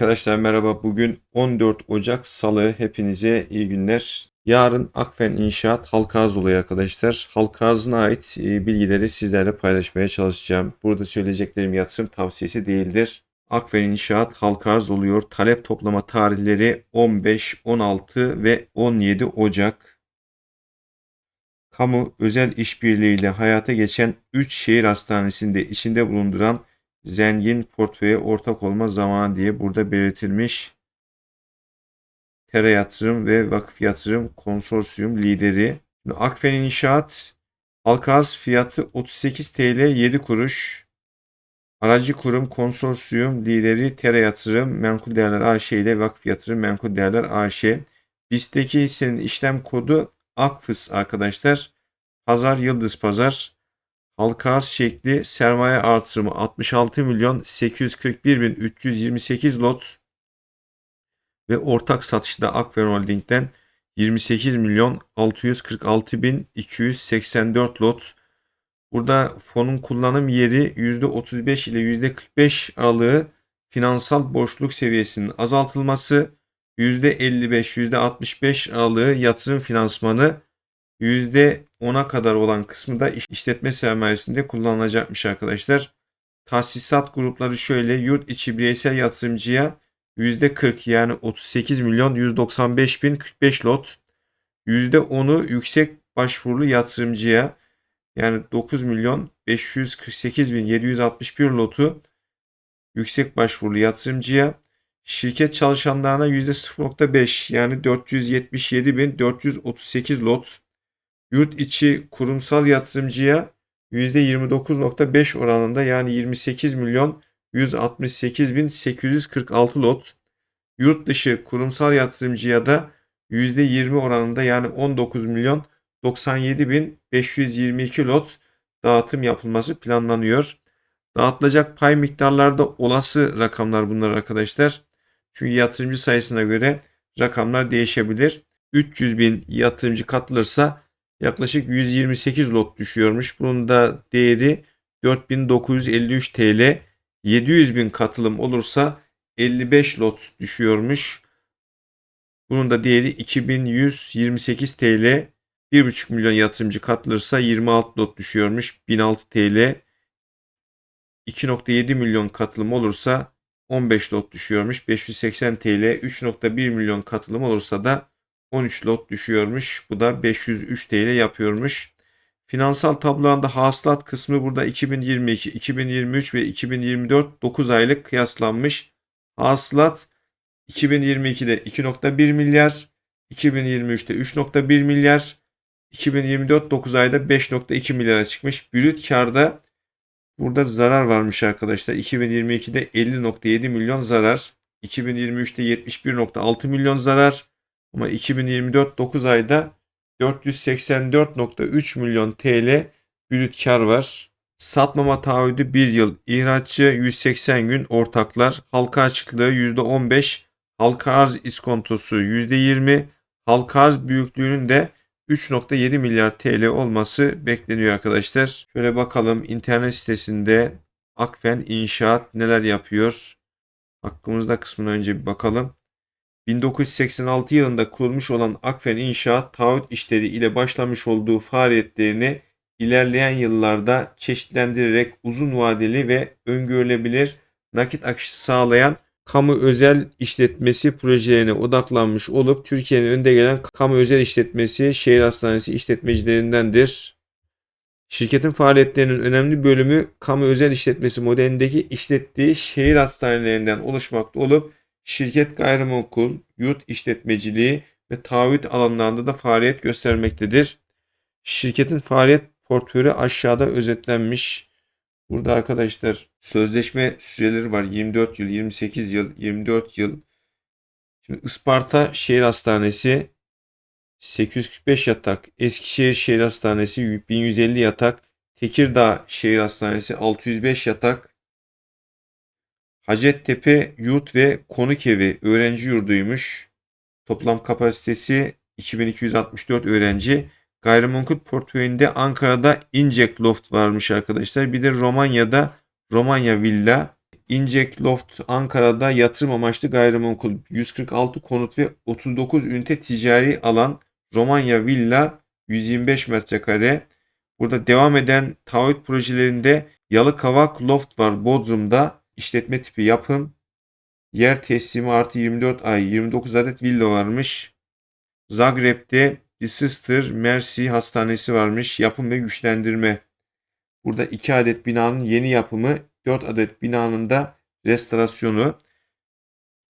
Arkadaşlar merhaba. Bugün 14 Ocak Salı. Hepinize iyi günler. Yarın Akfen İnşaat halka arz oluyor arkadaşlar. Halka arzına ait e, bilgileri sizlerle paylaşmaya çalışacağım. Burada söyleyeceklerim yatırım tavsiyesi değildir. Akfen İnşaat halka arz oluyor. Talep toplama tarihleri 15, 16 ve 17 Ocak. Kamu özel işbirliğiyle hayata geçen 3 şehir hastanesinde içinde bulunduran zengin portföye ortak olma zamanı diye burada belirtilmiş. Tera Yatırım ve Vakıf Yatırım Konsorsiyum lideri. Akfen İnşaat halka arz fiyatı 38 TL 7 kuruş. Aracı kurum konsorsiyum lideri Tera Yatırım Menkul Değerler AŞ ile Vakıf Yatırım Menkul Değerler AŞ. BIST'teki hissenin işlem kodu AKFIS arkadaşlar. Pazar Yıldız Pazar. Halka şekli sermaye artırımı 66 milyon 841 bin 328 lot ve ortak satışta Akfen Holding'den 28 milyon 646 bin 284 lot. Burada fonun kullanım yeri %35 ile %45 aralığı finansal borçluluk seviyesinin azaltılması, %55 %65 aralığı yatırım finansmanı %10'a kadar olan kısmı da işletme sermayesinde kullanılacakmış arkadaşlar. Tahsisat grupları şöyle yurt içi bireysel yatırımcıya %40 yani 38 milyon 195 bin 45 lot. %10'u yüksek başvurulu yatırımcıya yani 9 milyon 548 bin 761 lotu yüksek başvurulu yatırımcıya şirket çalışanlarına %0.5 yani 477 bin 438 lot yurt içi kurumsal yatırımcıya %29.5 oranında yani 28 milyon 168 bin 846 lot, yurt dışı kurumsal yatırımcıya da %20 oranında yani 19 milyon 97 bin 522 lot dağıtım yapılması planlanıyor. Dağıtılacak pay miktarları da olası rakamlar bunlar arkadaşlar. Çünkü yatırımcı sayısına göre rakamlar değişebilir. 300 bin yatırımcı katılırsa yaklaşık 128 lot düşüyormuş. Bunun da değeri 4953 TL. 700 bin katılım olursa 55 lot düşüyormuş. Bunun da değeri 2128 TL. 1,5 milyon yatırımcı katılırsa 26 lot düşüyormuş. 1006 TL. 2.7 milyon katılım olursa 15 lot düşüyormuş. 580 TL. 3.1 milyon katılım olursa da 13 lot düşüyormuş. Bu da 503 TL yapıyormuş. Finansal tablolarında hasılat kısmı burada 2022, 2023 ve 2024 9 aylık kıyaslanmış. Hasılat 2022'de 2.1 milyar, 2023'te 3.1 milyar, 2024 9 ayda 5.2 milyara çıkmış. Brüt karda burada zarar varmış arkadaşlar. 2022'de 50.7 milyon zarar, 2023'te 71.6 milyon zarar, ama 2024 9 ayda 484.3 milyon TL brüt kar var. Satmama taahhüdü 1 yıl, ihraççı 180 gün ortaklar, halka açıklığı %15, halka arz iskontosu %20, halka arz büyüklüğünün de 3.7 milyar TL olması bekleniyor arkadaşlar. Şöyle bakalım internet sitesinde Akfen İnşaat neler yapıyor? Hakkımızda kısmına önce bir bakalım. 1986 yılında kurulmuş olan Akfen İnşaat taahhüt işleri ile başlamış olduğu faaliyetlerini ilerleyen yıllarda çeşitlendirerek uzun vadeli ve öngörülebilir nakit akışı sağlayan kamu özel işletmesi projelerine odaklanmış olup Türkiye'nin önde gelen kamu özel işletmesi şehir hastanesi işletmecilerindendir. Şirketin faaliyetlerinin önemli bölümü kamu özel işletmesi modelindeki işlettiği şehir hastanelerinden oluşmakta olup şirket gayrimenkul, yurt işletmeciliği ve taahhüt alanlarında da faaliyet göstermektedir. Şirketin faaliyet portföyü aşağıda özetlenmiş. Burada arkadaşlar sözleşme süreleri var. 24 yıl, 28 yıl, 24 yıl. Şimdi Isparta Şehir Hastanesi 845 yatak, Eskişehir Şehir Hastanesi 1150 yatak, Tekirdağ Şehir Hastanesi 605 yatak, Hacettepe Yurt ve Konuk Evi öğrenci yurduymuş. Toplam kapasitesi 2264 öğrenci. Gayrimenkul portföyünde Ankara'da Incek Loft varmış arkadaşlar. Bir de Romanya'da Romanya Villa Incek Loft Ankara'da yatırım amaçlı gayrimenkul 146 konut ve 39 ünite ticari alan Romanya Villa 125 metrekare. Burada devam eden taahhüt projelerinde Yalıkavak Loft var Bodrum'da işletme tipi yapım. Yer teslimi artı 24 ay 29 adet villa varmış. Zagreb'de Sister Mercy Hastanesi varmış. Yapım ve güçlendirme. Burada 2 adet binanın yeni yapımı, 4 adet binanın da restorasyonu.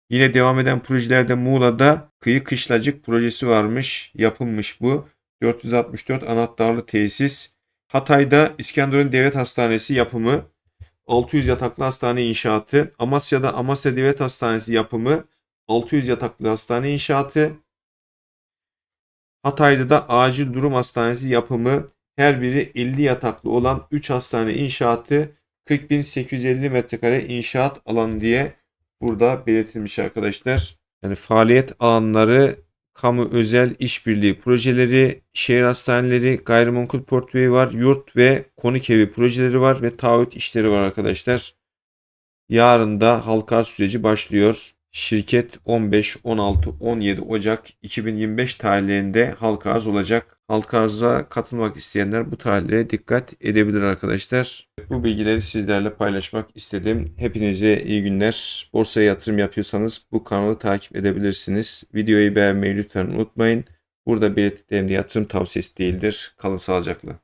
Yine devam eden projelerde Muğla'da Kıyı Kışlacık projesi varmış. Yapılmış bu. 464 anahtarlı tesis. Hatay'da İskenderun Devlet Hastanesi yapımı. 600 yataklı hastane inşaatı. Amasya'da Amasya Devlet Hastanesi yapımı. 600 yataklı hastane inşaatı. Hatay'da da acil durum hastanesi yapımı. Her biri 50 yataklı olan 3 hastane inşaatı 40.850 metrekare inşaat alanı diye burada belirtilmiş arkadaşlar. Yani faaliyet alanları kamu özel işbirliği projeleri, şehir hastaneleri, gayrimenkul portföyü var, yurt ve konuk evi projeleri var ve taahhüt işleri var arkadaşlar. Yarın da halka süreci başlıyor. Şirket 15, 16, 17 Ocak 2025 tarihlerinde halka arz olacak. Halka arza katılmak isteyenler bu tarihlere dikkat edebilir arkadaşlar. Bu bilgileri sizlerle paylaşmak istedim. Hepinize iyi günler. Borsaya yatırım yapıyorsanız bu kanalı takip edebilirsiniz. Videoyu beğenmeyi lütfen unutmayın. Burada belirttiklerim de yatırım tavsiyesi değildir. Kalın sağlıcakla.